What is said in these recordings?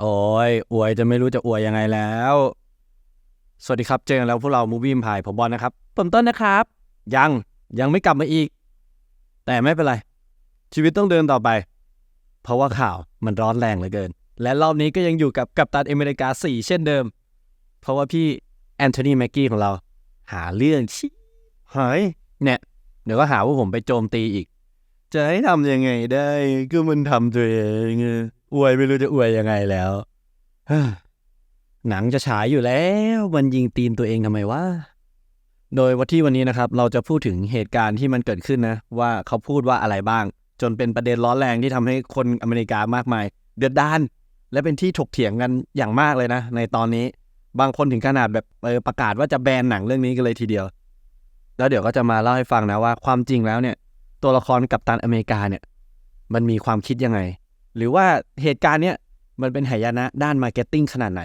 โอ้ยอวยจะไม่รู้จะอวยยังไงแล้ว สวัสดีครับ เจอกันแล้วพวกเรามูวี่มพายผมบอลนะครับ ผมต้นนะครับ ยังยังไม่กลับมาอีก แต่ไม่เป็นไร ชีวิตต้องเดินต่อไป เพราะว่าข่าวมันร้อนแรงเหลือเกิน และรอบนี้ก็ยังอยู่กับกัปตันอเมริกา 4 เช่นเดิม เพราะว่าพี่แอนโทนีแม็กกี้ของเรา หาเรื่องชิหายเนี่ยเดี๋ยวก็หาว่าผมไปโจมตีอีก จะให้ทำยังไงได้ก็มันทำตัวเอง อวยไม่รู้จะอวยยังไงแล้วหนังจะฉายอยู่แล้วมันยิงตีนตัวเองทำไมวะโดยวันที่วันนี้นะครับ เราจะพูดถึงเหตุการณ์ที่มันเกิดขึ้นนะ ว่าเขาพูดว่าอะไรบ้าง จนเป็นประเด็นร้อนแรงที่ทำให้คนอเมริกามากมาย เดือดดาน และเป็นที่ถกเถียงกันอย่างมากเลยนะ ในตอนนี้บางคนถึงขนาดแบบประกาศว่าจะแบนหนังเรื่องนี้กันเลยทีเดียว แล้วเดี๋ยวก็จะมาเล่าให้ฟังนะว่าความจริงแล้วเนี่ย ตัวละครกัปตันอเมริกาเนี่ย มันมีความคิดยังไง หรือว่าเหตุการณ์เนี้ยมันเป็นหายนะด้านมาร์เก็ตติ้งขนาดไหน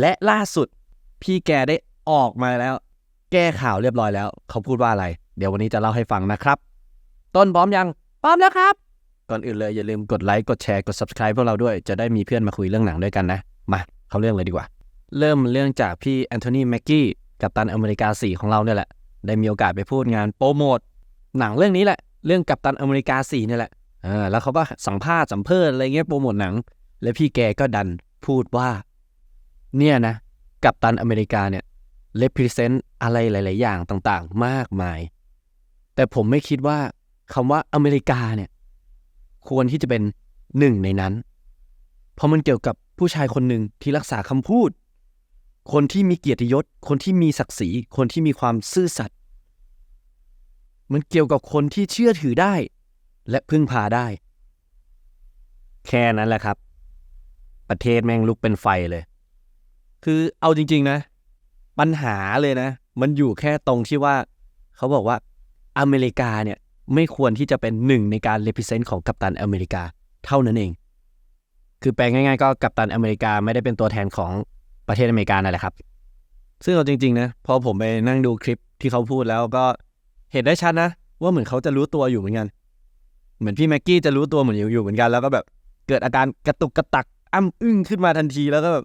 และล่าสุดพี่แกได้ออกมาแล้ว แก้ข่าวเรียบร้อยแล้ว เขาพูดว่าอะไร เดี๋ยววันนี้จะเล่าให้ฟังนะครับ ต้นพร้อมยังพร้อมแล้วครับ ก่อนอื่นเลยอย่าลืมกดไลค์กดแชร์กด subscribe พวกเราด้วยจะได้มีเพื่อนมาคุยเรื่องหนังด้วยกันนะมาเข้าเรื่องเลยดีกว่า เริ่มเรื่องจากพี่แอนโทนีแม็กกี้กัปตันอเมริกา4ของเราเนี่ยแหละได้มีโอกาสไปพูดงานโปรโมทหนังเรื่องนี้แหละ เรื่องกัปตันอเมริกา4เนี่ยแหละ อ่าแล้วเขาก็สัมภาษณ์สัมเพออะไรเงี้ยโปรโมทหนัง และพี่แกก็ดันพูดว่า เนี่ยนะ กัปตันอเมริกาเนี่ย represent อะไรหลาย ๆ อย่างต่างๆ มากมาย แต่ผมไม่คิดว่าคำว่าอเมริกาเนี่ย ควรที่จะเป็นหนึ่งในนั้น เพราะมันเกี่ยวกับผู้ชายคนหนึ่งที่รักษาคำพูด คนที่มีเกียรติยศ คนที่มีศักดิ์ศรี คนที่มีความซื่อสัตย์มันเกี่ยวกับคนที่เชื่อถือได้ และพึ่งพาได้ แค่นั้นแหละครับ ประเทศแม่งลุกเป็นไฟเลย คือเอาจริง ๆ นะ ปัญหาเลยนะ มันอยู่แค่ตรงที่ว่า เขาบอกว่าอเมริกาเนี่ยไม่ควรที่จะเป็นหนึ่งในการ represent ของกัปตันอเมริกาเท่านั้นเอง คือแปลง่ายๆ ก็กัปตันอเมริกาไม่ได้เป็นตัวแทนของประเทศอเมริกานั่นแหละครับ ซึ่งเอาจริงๆนะพอผมไปนั่งดูคลิปที่เขาพูดแล้วก็เห็นได้ชัดนะ ว่าเหมือนเขาจะรู้ตัวอยู่เหมือนกัน เหมือนพี่แม็กกี้จะรู้ตัวเหมือนอยู่อยู่เหมือนกันแล้วก็แบบเกิดอาการกระตุกกระตักอ้ำอึ้งขึ้นมาทันทีแล้วก็แบบ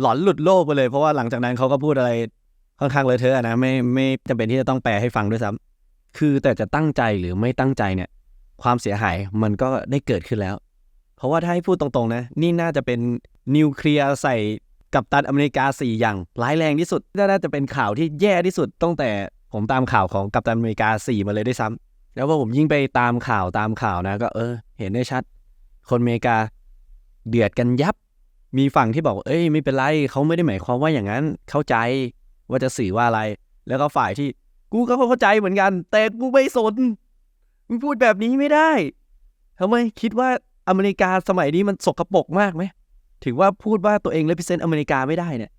หลอนหลุดโลกไปเลยเพราะว่าหลังจากนั้นเขาก็พูดอะไรค่อนข้างเลยเทอะนะไม่ไม่จำเป็นที่จะต้องแปลให้ฟังด้วยซ้ำคือแต่จะตั้งใจหรือไม่ตั้งใจเนี่ย ความเสียหายมันก็ได้เกิดขึ้นแล้ว เพราะว่าถ้าให้พูดตรงๆนะ นี่น่าจะเป็นนิวเคลียร์ใส่กับตันอเมริกาสี่อย่างร้ายแรงที่สุดน่าจะเป็นข่าวที่แย่ที่สุดตั้งแต่ผมตามข่าวของกัปตันอเมริกาสี่มาเลยด้วยซ้ำ แล้วพอผมยิ่งไปตามข่าวตามข่าวนะ ก็เออ เห็นได้ชัด คนอเมริกาเดือดกันยับ มีฝั่งที่บอกเอ้ยไม่เป็นไรเขาไม่ได้หมายความว่าอย่างนั้น เข้าใจว่าจะสื่อว่าอะไร แล้วก็ฝ่ายที่กูก็เข้าใจเหมือนกัน แต่กูไม่สนมึงพูดแบบนี้ไม่ได้ทำไมคิดว่าอเมริกาสมัยนี้มันสกรปรกมากไหมถึงว่าพูดว่าตัวเองเลพิเซนต์อเมริกาไม่ได้เนี่ย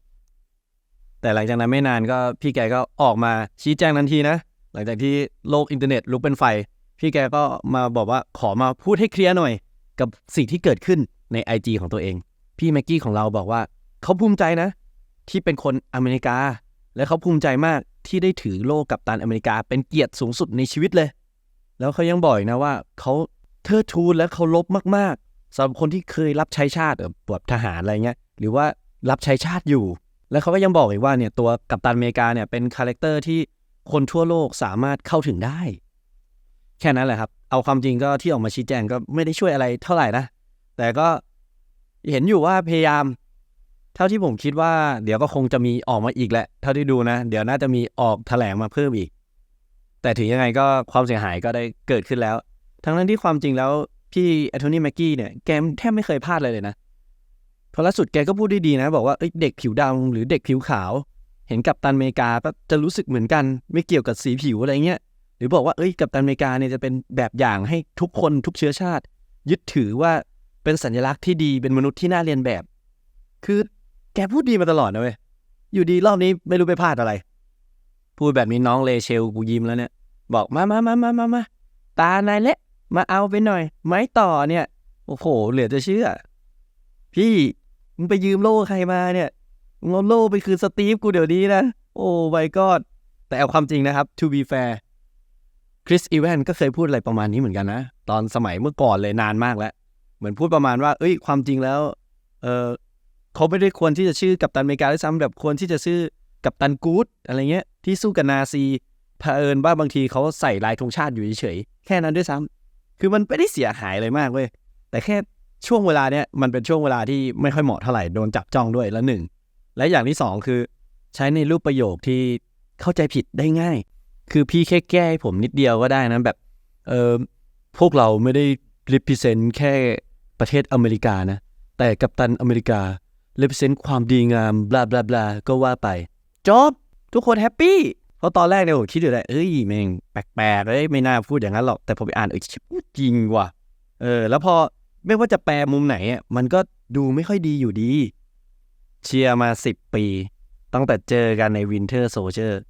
แต่หลังจากนั้นไม่นานก็พี่แกก็ออกมาชี้แจงทันทีนะ ลังจากที่โลกอินเทอร์เน็ตลุกเป็นไฟ พี่แกก็มาบอกว่าขอมาพูดให้เคลียร์หน่อย กับสิ่งที่เกิดขึ้นใน IG ของตัวเอง พี่แม็กกี้ของเราบอกว่า เขาภูมิใจนะ ที่เป็นคนอเมริกา และเขาภูมิใจมากที่ได้ถือโล่กัปตันอเมริกา เป็นเกียรติสูงสุดในชีวิตเลย แล้วเขายังบอกอีกนะว่าเขาเทิดทูนและเคารพมากๆสำหรับคนที่เคยรับใช้ชาติแบบทหารอะไรเงี้ยหรือว่ารับใช้ชาติอยู่ แล้วเขาก็ยังบอกอีกว่าเนี่ยตัวกัปตันอเมริกาเนี่ยเป็นคาแรคเตอร์ที่ คนทั่วโลกสามารถเข้าถึงได้ แค่นั้นแหละครับ เอาความจริงก็ที่ออกมาชี้แจงก็ไม่ได้ช่วยอะไรเท่าไหร่นะ แต่ก็เห็นอยู่ว่าพยายาม เท่าที่ผมคิดว่า เดี๋ยวก็คงจะมีออกมาอีกแหละ เท่าที่ดูนะ เดี๋ยวน่าจะมีออกแถลงมาเพิ่มอีก แต่ถึงยังไงก็ความเสียหายก็ได้เกิดขึ้นแล้ว ทั้งนั้นที่ความจริงแล้วพี่แอนโทนีแม็กกี้เนี่ยแกแทบไม่เคยพลาดเลยเลยนะเพราะล่าสุดแกก็พูดได้ดีนะ บอกว่าเเด็กผิวดำหรือเด็กผิวขาว เห็นกับตันอเมริกาก็จะรู้สึกเหมือนกันไม่เกี่ยวกับสีผิวอะไรเงี้ยหรือบอกว่าเอ้ยกับตันอเมริกาเนี่ยจะเป็นแบบอย่างให้ทุกคนทุกเชื้อชาติ ยึดถือว่าเป็นสัญลักษณ์ที่ดีเป็นมนุษย์ที่น่าเรียนแบบ คือแกพูดดีมาตลอดนะเว้ยอยู่ดีรอบนี้ไม่รู้ไปพลาดอะไร พูดแบบนี้น้องเลเชลกูยิ้มแล้วเนี่ย บอกมามามามามามาตานายเละมาเอาไปหน่อย ไม้ต่อเนี่ย โอ้โห เหลือจะเชื่อ พี่มึงไปยืมโล่ใครมาเนี่ย มึงเอาโล่ไปคืนสตีฟกูเดี๋ยวนี้นะ โอ้ไ y กอดแต่เอาความจริงนะครับ to be fair คริสอีแวนก็เคยพูดอะไรประมาณนี้เหมือนกันนะ ตอนสมัยเมื่อก่อนเลยนานมากแล้ว เหมือนพูดประมาณว่า เอ้ย ความจริงแล้ว เออเขาไม่ได้ควรที่จะชื่อกัปตันอเมริกาด้วยซ้ำแบบควรที่จะชื่อกัปตันกู๊ดอะไรเงี้ย ที่สู้กับนาซีเผอิญว่าบางทีเขาใส่ลายธงชาติอยู่เฉยๆแค่นั้นด้วยซ้ำคือมันไม่ได้เสียหายอะไรมากเว้ยแต่แค่ช่วงเวลาเนี้ยมันเป็นช่วงเวลาที่ไม่ค่อยเหมาะเท่าไหร่โดนจับจ้องด้วยแล้วหนึ่ง และอย่างที่สองคือ ใช้ในรูปประโยคที่เข้าใจผิดได้ง่าย คือพี่แค่แก้ให้ผมนิดเดียวก็ได้นะแบบเออพวกเราไม่ได้ represent แค่ประเทศอเมริกานะ แต่กัปตันอเมริกา represent ความดีงามบลาบลาบลาก็ว่าไปจบทุกคนแฮปปี้เพราะตอนแรกเนี่ยผมคิดอยู่เลยเอ้ยแม่งแปลกๆเอ้ยไม่น่าพูดอย่างนั้นหรอก แต่พอไปอ่านเอ้ยจริงว่ะเออ แล้วพอไม่ว่าจะแปลมุมไหนอะมันก็ดูไม่ค่อยดีอยู่ดี เชียร์มาสิบปี ตั้งแต่เจอกันในวินเทอร์โซเชอร์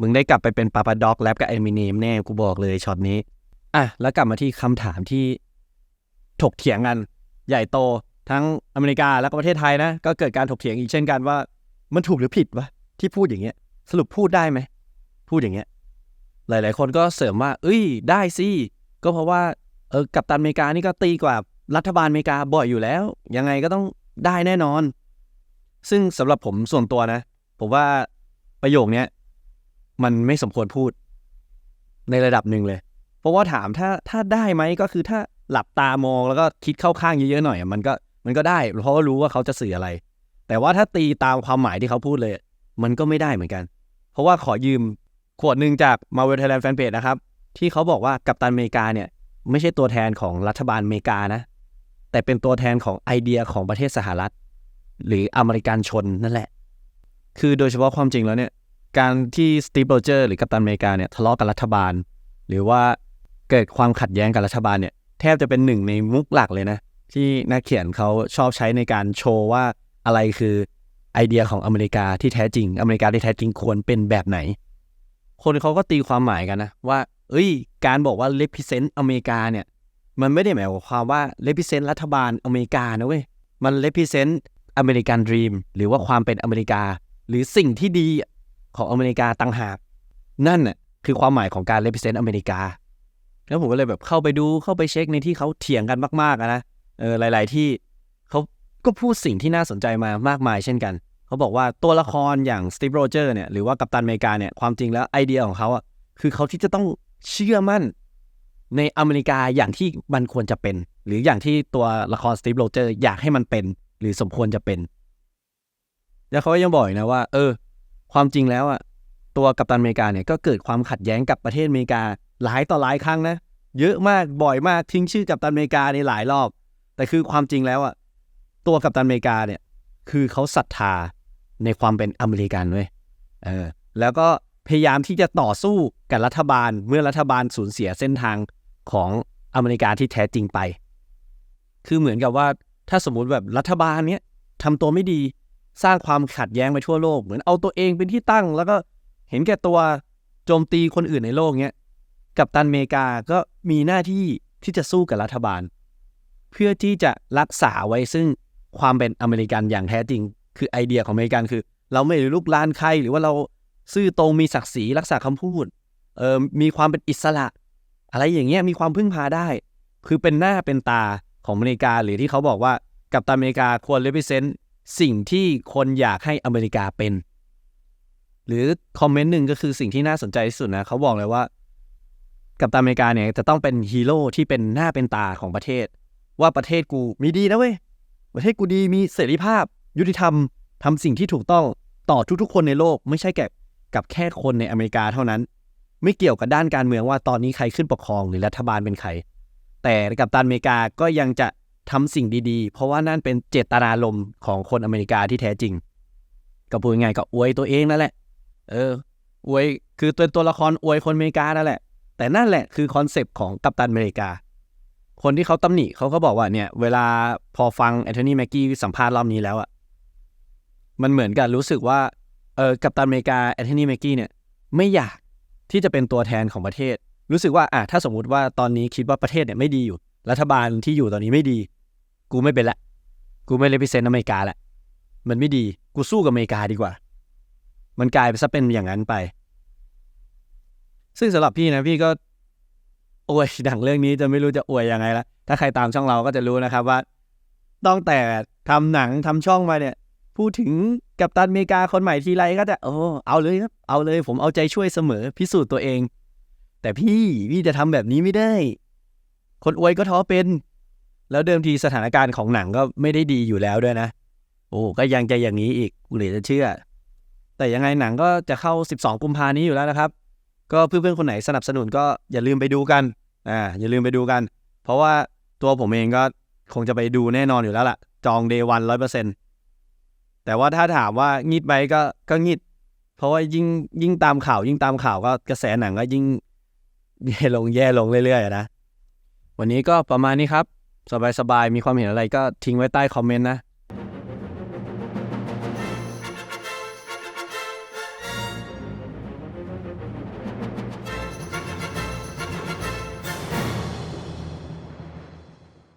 มึงได้กลับไปเป็นปาปาด็อกแลบกับเอมิเนมแน่กูบอกเลยช็อตนี้ อะ แล้วกลับมาที่คำถามที่ถกเถียงกัน ใหญ่โตทั้งอเมริกาแล้วก็ประเทศไทยนะ ก็เกิดการถกเถียงอีกเช่นกันว่า มันถูกหรือผิดวะที่พูดอย่างเงี้ย สรุปพูดได้ไหม พูดอย่างเงี้ย หลาย ๆ คนก็เสริมว่า เอ้ย ได้สิ ก็เพราะว่าเออกัปตันอเมริกานี่ก็ตีกว่ารัฐบาลอเมริกาบ่อยอยู่แล้ว ยังไงก็ต้องได้แน่นอน ซึ่งสำหรับผมส่วนตัวนะ ผมว่าประโยคเนี้ยมันไม่สมควรพูดในระดับหนึ่งเลย เพราะว่าถามถ้าถ้าได้ไหมก็คือถ้าหลับตามองแล้วก็คิดเข้าข้างเยอะๆหน่อย มันก็มันก็ได้ เพราะว่ารู้ว่าเขาจะสื่ออะไร แต่ว่าถ้าตีตามความหมายที่เขาพูดเลย มันก็ไม่ได้เหมือนกัน เพราะว่าขอยืมขวดหนึ่งจาก Marvel Thailand Fanpage นะครับ ที่เขาบอกว่ากัปตันอเมริกาเนี่ย ไม่ใช่ตัวแทนของรัฐบาลอเมริกานะ แต่เป็นตัวแทนของไอเดียของประเทศสหรัฐ หรืออเมริกันชนนั่นแหละ คือโดยเฉพาะความจริงแล้วเนี่ย การที่สตีฟโรเจอร์หรือกัปตันอเมริกาเนี่ยทะเลาะกับรัฐบาล หรือว่าเกิดความขัดแย้งกับรัฐบาลเนี่ยแทบจะเป็นหนึ่งในมุกหลักเลยนะ ที่นักเขียนเขาชอบใช้ในการโชว์ว่าอะไรคือไอเดียของอเมริกาที่แท้จริง อเมริกาที่แท้จริงควรเป็นแบบไหน คนเขาก็ตีความหมายกันนะว่า เอ้ย การบอกว่า represent อเมริกาเนี่ย มันไม่ได้หมายความว่า represent รัฐบาลอเมริกานะเว้ย มัน represent อเมริกันดรีมหรือว่าความเป็นอเมริกา หรือสิ่งที่ดีของอเมริกาต่างหาก นั่นน่ะคือความหมายของการ represent อเมริกา แล้วผมก็เลยแบบเข้าไปดูเข้าไปเช็คในที่เขาเถียงกันมากๆนะเออหลาย ๆ ที่เขาก็พูดสิ่งที่น่าสนใจมามากมายเช่นกันเขาบอกว่าตัวละครอย่างสตีฟโรเจอร์เนี่ยหรือว่ากัปตันอเมริกาเนี่ยความจริงแล้วไอเดียของเขาอะคือเขาที่จะต้องเชื่อมั่นในอเมริกาอย่างที่มันควรจะเป็น หรืออย่างที่ตัวละครสตีฟโรเจอร์อยากให้มันเป็น หรือสมควรจะเป็น แล้วเขายังบอกอีกนะว่า เออ ความจริงแล้วอะตัวกัปตันอเมริกาเนี่ยก็เกิดความขัดแย้งกับประเทศอเมริกาหลายต่อหลายครั้งนะเยอะมากบ่อยมากทิ้งชื่อกัปตันอเมริกาในหลายรอบ แต่คือความจริงแล้วอะตัวกัปตันอเมริกาเนี่ย คือเขาศรัทธาในความเป็นอเมริกันเว้ยเออแล้วก็พยายามที่จะต่อสู้กับรัฐบาลเมื่อรัฐบาลสูญเสียเส้นทางของอเมริกาที่แท้จริงไป คือเหมือนกับว่า ถ้าสมมุติแบบรัฐบาลเนี้ยทำตัวไม่ดีสร้างความขัดแย้งไปทั่วโลก เหมือนเอาตัวเองเป็นที่ตั้ง แล้วก็เห็นแก่ตัวโจมตีคนอื่นในโลกเนี้ยกัปตันเมกาก็มีหน้าที่ที่จะสู้กับรัฐบาล เพื่อที่จะรักษาไว้ซึ่งความเป็นอเมริกันอย่างแท้จริง คือไอเดียของอเมริกันคือ เราไม่ได้ลุกลานใครหรือว่าเราซื่อตรงมีศักดิ์ศรีรักษาคำพูดเออมีความเป็นอิสระ อะไรอย่างเงี้ยมีความพึ่งพาได้ คือเป็นหน้าเป็นตาของอเมริกาหรือที่เขาบอกว่า กัปตันอเมริกาควรเล p ิเซนต์สิ่งที่คนอยากให้อเมริกาเป็น หรือคอมเมนต์หนึ่งก็คือสิ่งที่น่าสนใจที่สุดนะเขาบอกเลยว่า กัปตันอเมริกาเนี่ยจะต้องเป็นฮีโร่ที่เป็นหน้าเป็นตาของประเทศ ว่าประเทศกูมีดีนะเว้ยประเทศกูดีมีเสรีภาพ ยุติธรรมทำสิ่งที่ถูกต้องต่อทุกๆ คนในโลก ไม่ใช่แก่กับแค่คนในอเมริกาเท่านั้น ไม่เกี่ยวกับด้านการเมืองว่าตอนนี้ใครขึ้นปกครองหรือรัฐบาลเป็นใครแต่กัปตันอเมริกาก็ยังจะ ทำสิ่งดีๆ เพราะว่านั่นเป็นเจตนารมณ์ของคนอเมริกาที่แท้จริง ก็พูดง่ายๆก็อวยตัวเองนั่นแหละ เออ อวยคือตัวตัวละครอวยคนอเมริกานั่นแหละ แต่นั่นแหละคือคอนเซปต์ของกัปตันอเมริกา คนที่เขาตำหนิเขาก็บอกว่าเนี่ย เวลาพอฟังแอนโทนีแม็กกี้สัมภาษณ์รอบนี้แล้วอะมันเหมือนกับรู้สึกว่าเออกัปตันอเมริกาแอนโทนีแม็กกี้เนี่ยไม่อยากที่จะเป็นตัวแทนของประเทศ รู้สึกว่าอะถ้าสมมุติว่าตอนนี้คิดว่าประเทศเนี่ยไม่ดีอยู่ รัฐบาลที่อยู่ตอนนี้ไม่ดี กูไม่เป็นละ กูไม่เลพิเซนอเมริกาละ มันไม่ดี กูสู้กับอเมริกาดีกว่า มันกลายไปซะเป็นอย่างนั้นไป ซึ่งสำหรับพี่นะพี่ก็อวยดังเรื่องนี้จะไม่รู้จะอวยยังไงละถ้าใครตามช่องเราก็จะรู้นะครับว่าต้องแต่ทำหนังทำช่องมาเนี่ย พูดถึงกัปตันอเมริกาคนใหม่ทีไรก็จะโอ้เอาเลยครับเอาเลย ผมเอาใจช่วยเสมอพิสูจน์ตัวเอง แต่พี่พี่จะทำแบบนี้ไม่ได้ คนอวยก็ท้อเป็น แล้วเดิมทีสถานการณ์ของหนังก็ไม่ได้ดีอยู่แล้วด้วยนะ โอ้ก็ยังจะอย่างนี้อีกหลือจะเชื่อ แต่ยังไงหนังก็จะเข้า 12 กุมภานี้อยู่แล้วนะครับ ก็เพื่อนๆคนไหนสนับสนุนก็อย่าลืมไปดูกันอ่าอย่าลืมไปดูกัน เพราะว่าตัวผมเองก็คงจะไปดูแน่นอนอยู่แล้วล่ะ จองเดย์วันร้อยเปอร์เซ็นต์แต่ว่าถ้าถามว่างิดไหมก็ก็งิด เพราะว่ายิ่งยิ่งตามข่าว ยิ่งตามข่าวก็กระแสหนังก็ยิ่งแย่ลงแย่ลงเรื่อยๆนะ วันนี้ก็ประมาณนี้ครับ สบายๆ มีความเห็นอะไรก็ทิ้งไว้ใต้คอมเมนต์นะ